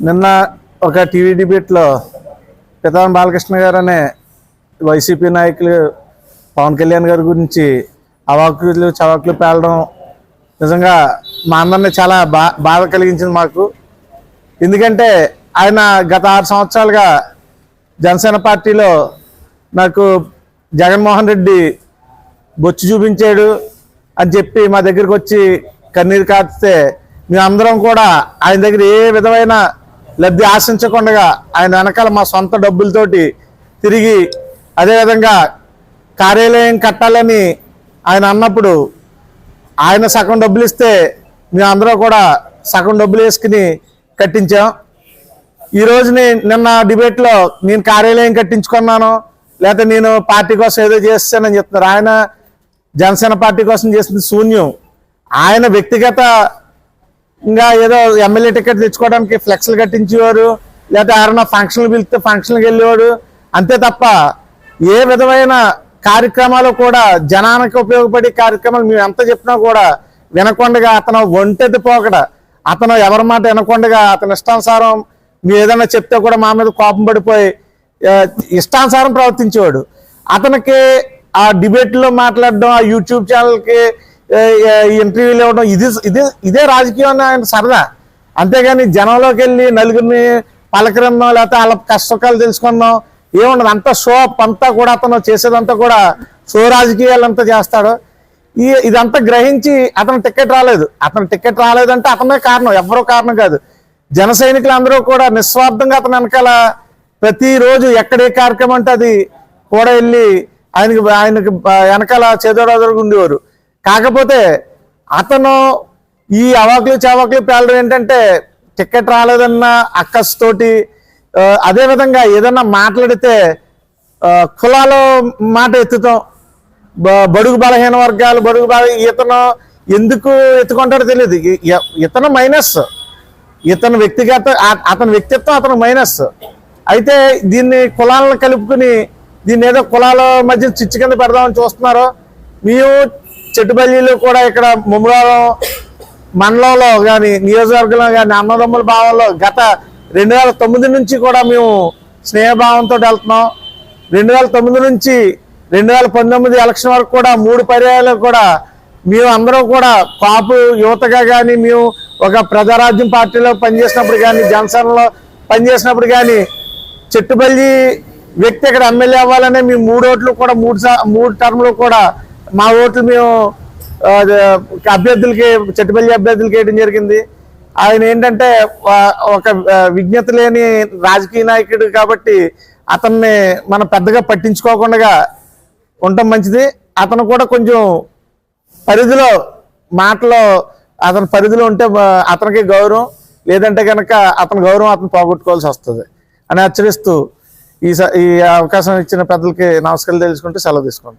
నిన్న ఒక టీవీ డిబేట్లో పితాం బాలకృష్ణ గారు అనే వైసీపీ నాయకులు పవన్ కళ్యాణ్ గారి గురించి అవాకులు చవాకులు పేలడం నిజంగా మా అందరినీ చాలా బా బాధ కలిగించింది మాకు. ఎందుకంటే ఆయన గత ఆరు సంవత్సరాలుగా జనసేన పార్టీలో నాకు జగన్మోహన్ రెడ్డి బొచ్చు చూపించాడు అని చెప్పి మా దగ్గరికి వచ్చి కన్నీరు కాస్తే మేమందరం కూడా ఆయన దగ్గర ఏ విధమైన లబ్ధి ఆశించకుండా ఆయన వెనకాల మా సొంత డబ్బులతోటి తిరిగి అదేవిధంగా కార్యాలయం కట్టాలని ఆయన అన్నప్పుడు ఆయన సగం డబ్బులు ఇస్తే మేమందరం కూడా సగం డబ్బులు వేసుకుని కట్టించాం. ఈ రోజుని నిన్న డిబేట్లో నేను కార్యాలయం కట్టించుకున్నాను లేకపోతే నేను పార్టీ కోసం ఏదో చేస్తానని చెప్తున్నారు. ఆయన జనసేన పార్టీ కోసం చేసింది శూన్యం. ఆయన వ్యక్తిగత ఇంకా ఏదో ఎమ్మెల్యే టికెట్ తెచ్చుకోవడానికి ఫ్లెక్స్లు కట్టించేవారు లేకపోతే ఎవరైనా ఫంక్షన్లు పిలిస్తే ఫంక్షన్కి వెళ్ళేవాడు. అంతే తప్ప ఏ విధమైన కార్యక్రమాలు కూడా జనానికి ఉపయోగపడే కార్యక్రమాలు మేము ఎంత చెప్పినా కూడా వినకొండగా అతను ఒంటెది పోకడ. అతను ఎవరి మాట వినకొండగా అతని ఇష్టానుసారం మీరు ఏదైనా చెప్తే కూడా మా మీద కోపం పడిపోయి ఇష్టానుసారం ప్రవర్తించేవాడు. అతనికి ఆ డిబేట్లో మాట్లాడడం ఆ యూట్యూబ్ ఛానల్కి ఇంటర్వ్యూలు ఇవ్వడం ఇది ఇదే ఇదే రాజకీయం ఆయన సరదా. అంతేగాని జనంలోకి వెళ్ళి నలుగురిని పలకరిందాం లేకపోతే వాళ్ళ కష్టకాలు తెలుసుకుందాం ఏముండదు అంతా షో అంతా కూడా అతను చేసేదంతా కూడా షో రాజకీయాలంతా చేస్తాడు. ఈ ఇదంతా గ్రహించి అతను టికెట్ రాలేదు. అతను టికెట్ రాలేదంటే అతనే కారణం ఎవరో కారణం కాదు. జన సైనికులు అందరూ కూడా నిస్వార్థంగా అతను వెనకాల ప్రతిరోజు ఎక్కడ ఏ కార్యక్రమం అంటే అది కూడా వెళ్ళి ఆయనకి ఆయనకి వెనకాల చేదోడోదరుగా ఉండేవారు. కాకపోతే అతను ఈ అవాకులు చావాకులు పేలడం ఏంటంటే టికెట్ రాలేదన్న అక్కస్తోటి అదేవిధంగా ఏదన్నా మాట్లాడితే కులాల మాట ఎత్తుతాం. బ- బడుగు బలహీన వర్గాలు బడుగు బల ఇతను ఎందుకు ఎత్తుకుంటాడో తెలియదు. ఇతను మైనస్. ఇతను వ్యక్తిగత అతని వ్యక్తిత్వం అతను మైనస్. అయితే దీన్ని కులాలను కలుపుకుని దీన్ని ఏదో కులాల మధ్య చిచ్చు కింద పెడదామని చూస్తున్నారు మేము చెట్టుపల్లిలో కూడా ఇక్కడ ముమ్మరారం మండలంలో కానీ నియోజకవర్గంలో కానీ అన్నదమ్ముల భావంలో గత రెండు వేల తొమ్మిది నుంచి కూడా మేము స్నేహభావంతో వెళ్తున్నాం. రెండు వేల తొమ్మిది నుంచి రెండు వేల పంతొమ్మిది ఎలక్షన్ వరకు కూడా మూడు పర్యాయాలు కూడా మేము అందరం కూడా కాపు యువతగా కానీ మేము ఒక ప్రజారాజ్యం పార్టీలో పనిచేసినప్పుడు కానీ జనసేనలో పనిచేసినప్పుడు కానీ చెట్టుపల్లి వ్యక్తి ఇక్కడ ఎమ్మెల్యే అవ్వాలనే మేము మూడు ఓట్లు కూడా మూడు సా- మూడు టర్మ్లు కూడా మా ఓట్లు మేము అభ్యర్థులకి చెట్టుపల్లి అభ్యర్థులకి వేయడం జరిగింది. ఆయన ఏంటంటే ఒక విజ్ఞత లేని రాజకీయ నాయకుడు కాబట్టి అతన్ని మనం పెద్దగా పట్టించుకోకుండా ఉండటం మంచిది. అతను కూడా కొంచెం పరిధిలో మాటలో అతని పరిధిలో ఉంటే అతనికి గౌరవం. లేదంటే కనుక అతని గౌరవం అతను పోగొట్టుకోవాల్సి వస్తుంది. అని హెచ్చరిస్తూ ఈ స- ఈ అవకాశం ఇచ్చిన పెద్దలకి నమస్కారాలు తెలుసుకుంటూ సెలవు తీసుకుంటాం